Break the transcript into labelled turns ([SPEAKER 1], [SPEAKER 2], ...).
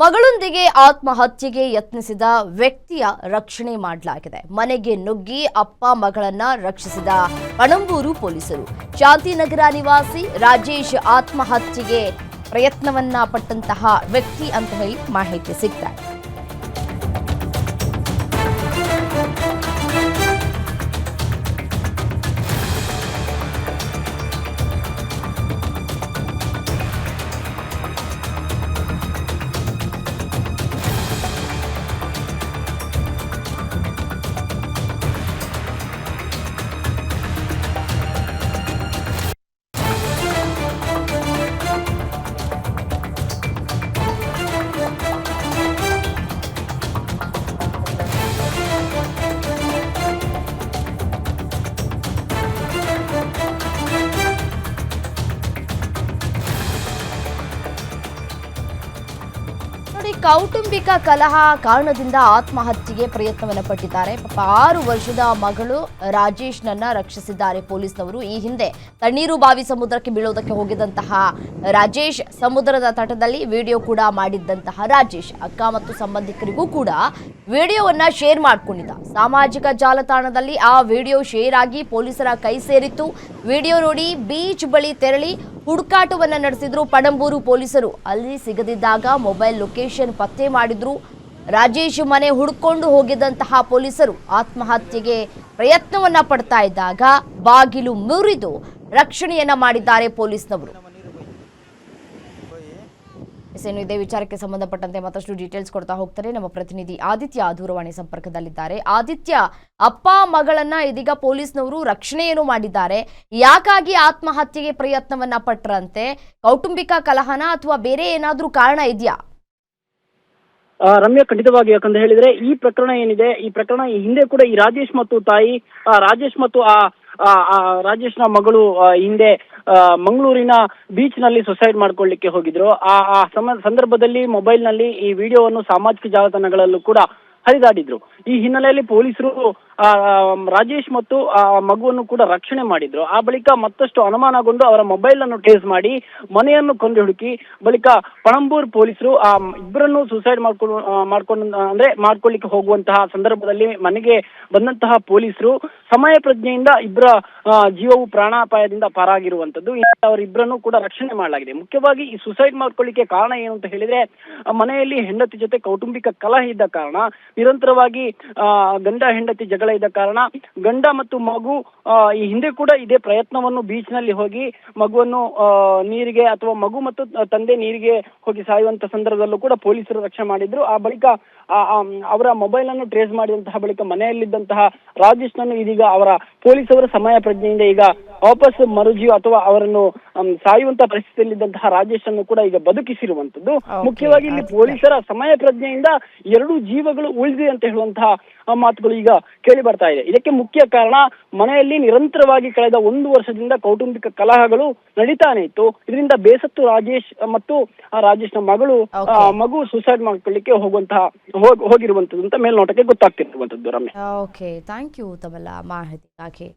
[SPEAKER 1] ಮಗಳೊಂದಿಗೆ ಆತ್ಮಹತ್ಯೆಗೆ ಯತ್ನಿಸಿದ ವ್ಯಕ್ತಿಯ ರಕ್ಷಣೆ ಮಾಡಲಾಗಿದೆ. ಮನೆಗೆ ನುಗ್ಗಿ ಅಪ್ಪ ಮಗಳನ್ನ ರಕ್ಷಿಸಿದ ಪಣಂಬೂರು ಪೊಲೀಸರು. ಶಾಂತಿನಗರ ನಿವಾಸಿ ರಾಜೇಶ್ ಆತ್ಮಹತ್ಯೆಗೆ ಪ್ರಯತ್ನವನ್ನ ಪಟ್ಟಂತಹ ವ್ಯಕ್ತಿ ಅಂತ ಹೇಳಿ ಮಾಹಿತಿ ಸಿಗ್ತಾ ಕೌಟುಂಬಿಕ ಕಲಹ ಕಾರಣದಿಂದ ಆತ್ಮಹತ್ಯೆಗೆ ಪ್ರಯತ್ನವನ್ನು ಪಟ್ಟಿದ್ದಾರೆ ಪಾಪ ಆರು ವರ್ಷದ ಮಗಳು ರಾಜೇಶ್ನನ್ನ ರಕ್ಷಿಸಿದ್ದಾರೆ. ಪೊಲೀಸ್ನವರು ಈ ಹಿಂದೆ ತಣ್ಣೀರು ಬಾವಿ ಸಮುದ್ರಕ್ಕೆ ಬೀಳೋದಕ್ಕೆ ಹೋಗಿದಂತಹ ರಾಜೇಶ್ ಸಮುದ್ರದ ತಟದಲ್ಲಿ ವಿಡಿಯೋ ಕೂಡ ಮಾಡಿದ್ದಂತಹ ರಾಜೇಶ್ ಅಕ್ಕ ಮತ್ತು ಸಂಬಂಧಿಕರಿಗೂ ಕೂಡ ವಿಡಿಯೋವನ್ನ ಶೇರ್ ಮಾಡಿಕೊಂಡಿದ್ದ. ಸಾಮಾಜಿಕ ಜಾಲತಾಣದಲ್ಲಿ ಆ ವಿಡಿಯೋ ಶೇರ್ ಆಗಿ ಪೊಲೀಸರ ಕೈ ಸೇರಿತ್ತು. ವಿಡಿಯೋ ನೋಡಿ ಬೀಚ್ ಬಳಿ ತೆರಳಿ ಹುಡುಕಾಟವನ್ನ ನಡೆಸಿದ್ರು ಪಣಂಬೂರು ಪೊಲೀಸರು. ಅಲ್ಲಿ ಸಿಗದಿದ್ದಾಗ ಮೊಬೈಲ್ ಲೊಕೇಶನ್ ಪತ್ತೆ ಮಾಡಿದ್ರು. ರಾಜೇಶ್ ಮನೆ ಹುಡ್ಕೊಂಡು ಹೋಗಿದ್ದಂತಹ ಪೊಲೀಸರು ಆತ್ಮಹತ್ಯೆಗೆ ಪ್ರಯತ್ನವನ್ನ ಪಡ್ತಾ ಇದ್ದಾಗ ಬಾಗಿಲು ಮುರಿದು ರಕ್ಷಣೆಯನ್ನ ಮಾಡಿದ್ದಾರೆ ಪೊಲೀಸ್ನವರು. ಏನು ಇದೇ. ವಿಚಾರಕ್ಕೆ ಸಂಬಂಧಪಟ್ಟಂತೆ ಮತ್ತಷ್ಟು ಡೀಟೇಲ್ಸ್ ಕೊಡ್ತಾ ಹೋಗ್ತಾರೆ ನಮ್ಮ ಪ್ರತಿನಿಧಿ ಆದಿತ್ಯ ದೂರವಾಣಿ ಸಂಪರ್ಕದಲ್ಲಿದ್ದಾರೆ. ಆದಿತ್ಯ, ಅಪ್ಪ ಮಗಳನ್ನ ಇದೀಗ ಪೊಲೀಸ್ನವರು ರಕ್ಷಣೆಯನ್ನು ಮಾಡಿದ್ದಾರೆ. ಯಾಕಾಗಿ ಆತ್ಮಹತ್ಯೆಗೆ ಪ್ರಯತ್ನವನ್ನ ಪಟ್ರಂತೆ? ಕೌಟುಂಬಿಕ ಕಲಹನ ಅಥವಾ ಬೇರೆ ಏನಾದ್ರೂ ಕಾರಣ ಇದೆಯಾ?
[SPEAKER 2] ರಮ್ಯಾ, ಖಂಡಿತವಾಗಿ ಯಾಕಂತ ಹೇಳಿದ್ರೆ ಈ ಪ್ರಕರಣ ಏನಿದೆ, ಈ ಪ್ರಕರಣ ಈ ಹಿಂದೆ ಕೂಡ ಈ ರಾಜೇಶ್ ಮತ್ತು ತಾಯಿ ರಾಜೇಶ್ ಮತ್ತು ಆ ರಾಜೇಶ್ನ ಮಗಳು ಹಿಂದೆ ಮಂಗಳೂರಿನ ಬೀಚ್ನಲ್ಲಿ ಸುಸೈಡ್ ಮಾಡ್ಕೊಳ್ಳಿಕ್ಕೆ ಹೋಗಿದ್ರು. ಆ ಆ ಸಂದರ್ಭದಲ್ಲಿ ಮೊಬೈಲ್ನಲ್ಲಿ ಈ ವಿಡಿಯೋವನ್ನು ಸಾಮಾಜಿಕ ಜಾಲತಾಣಗಳಲ್ಲೂ ಕೂಡ ಹರಿದಾಡಿದ್ರು. ಈ ಹಿನ್ನೆಲೆಯಲ್ಲಿ ಪೊಲೀಸರು ರಾಜೇಶ್ ಮತ್ತು ಆ ಮಗುವನ್ನು ಕೂಡ ರಕ್ಷಣೆ ಮಾಡಿದ್ರು. ಆ ಬಳಿಕ ಮತ್ತಷ್ಟು ಅನುಮಾನಗೊಂಡು ಅವರ ಮೊಬೈಲ್ ಅನ್ನು ಟ್ರೇಸ್ ಮಾಡಿ ಮನೆಯನ್ನು ಕೊಂದು ಹುಡುಕಿ, ಬಳಿಕ ಪಣಂಬೂರ್ ಪೊಲೀಸರು ಆ ಇಬ್ಬರನ್ನು ಸುಸೈಡ್ ಮಾಡ್ಕೊಂಡು ಮಾಡ್ಕೊಂಡು, ಅಂದ್ರೆ ಮಾಡ್ಕೊಳ್ಳಿಕ್ಕೆ ಹೋಗುವಂತಹ ಸಂದರ್ಭದಲ್ಲಿ ಮನೆಗೆ ಬಂದಂತಹ ಪೊಲೀಸರು ಸಮಯ ಪ್ರಜ್ಞೆಯಿಂದ ಇಬ್ಬರ ಜೀವವು ಪ್ರಾಣಾಪಾಯದಿಂದ ಪಾರಾಗಿರುವಂತದ್ದು ಅವರಿಬ್ಬರನ್ನು ಕೂಡ ರಕ್ಷಣೆ ಮಾಡಲಾಗಿದೆ. ಮುಖ್ಯವಾಗಿ ಈ ಸುಸೈಡ್ ಮಾಡ್ಕೊಳ್ಳಿಕ್ಕೆ ಕಾರಣ ಏನು ಅಂತ ಹೇಳಿದ್ರೆ ಮನೆಯಲ್ಲಿ ಹೆಂಡತಿ ಜೊತೆ ಕೌಟುಂಬಿಕ ಕಲಹ ಇದ್ದ ಕಾರಣ ನಿರಂತರವಾಗಿ ಗಂಡ ಹೆಂಡತಿ ಜಗಳ ಇದ್ದ ಕಾರಣ ಗಂಡ ಮತ್ತು ಮಗು ಈ ಹಿಂದೆ ಕೂಡ ಇದೇ ಪ್ರಯತ್ನವನ್ನು ಬೀಚ್ನಲ್ಲಿ ಹೋಗಿ ಮಗುವನ್ನು ನೀರಿಗೆ ಅಥವಾ ಮಗು ಮತ್ತು ತಂದೆ ನೀರಿಗೆ ಹೋಗಿ ಸಾಯುವಂತ ಸಂದರ್ಭದಲ್ಲೂ ಕೂಡ ಪೊಲೀಸರು ರಕ್ಷಣೆ ಮಾಡಿದ್ರು. ಆ ಬಳಿಕ ಅವರ ಮೊಬೈಲ್ ಅನ್ನು ಟ್ರೇಸ್ ಮಾಡಿದಂತಹ ಬಳಿಕ ಮನೆಯಲ್ಲಿದ್ದಂತಹ ರಾಜೇಶ್ನನ್ನು ಇದೀಗ ಅವರ ಪೊಲೀಸರ ಸಮಯ ಪ್ರಜ್ಞೆಯಿಂದ ಈಗ ವಾಪಸ್ ಮರುಜೀವ ಅಥವಾ ಅವರನ್ನು ಸಾಯುವಂತ ಪರಿಸ್ಥಿತಿಯಲ್ಲಿದ್ದಂತಹ ರಾಜೇಶ್ ಅನ್ನು ಕೂಡ ಈಗ ಬದುಕಿಸಿರುವಂತದ್ದು ಮುಖ್ಯವಾಗಿ ಇಲ್ಲಿ ಪೊಲೀಸರ ಸಮಯ ಪ್ರಜ್ಞೆಯಿಂದ ಎರಡು ಜೀವಗಳು ಉಳಿದಿದೆ ಅಂತ ಹೇಳುವಂತಹ ಮಾತುಗಳು ಈಗ ಕೇಳಿ ಬರ್ತಾ ಇದೆ. ಇದಕ್ಕೆ ಮುಖ್ಯ ಕಾರಣ ಮನೆಯಲ್ಲಿ ನಿರಂತರವಾಗಿ ಕಳೆದ ಒಂದು ವರ್ಷದಿಂದ ಕೌಟುಂಬಿಕ ಕಲಹಗಳು ನಡೀತಾನೆ ಇತ್ತು. ಇದರಿಂದ ಬೇಸತ್ತು ರಾಜೇಶ್ ಮತ್ತು ಆ ರಾಜೇಶ್ನ ಮಗಳು. ಮಗು ಸುಸೈಡ್ ಮಾಡ್ಕೊಳ್ಳಿಕ್ಕೆ ಹೋಗುವಂತಹ ಹೋಗ್- ಹೋಗಿರುವಂತದ್ದು ಅಂತ ಮೇಲ್ನೋಟಕ್ಕೆ ಗೊತ್ತಾಗ್ತಿರುವಂತದ್ದು ರಮ್ಯ
[SPEAKER 1] ಓಕೆ ಥ್ಯಾಂಕ್ ಯು ತಮ್ಮೆಲ್ಲ ಮಾಹಿತಿಗಾಗಿ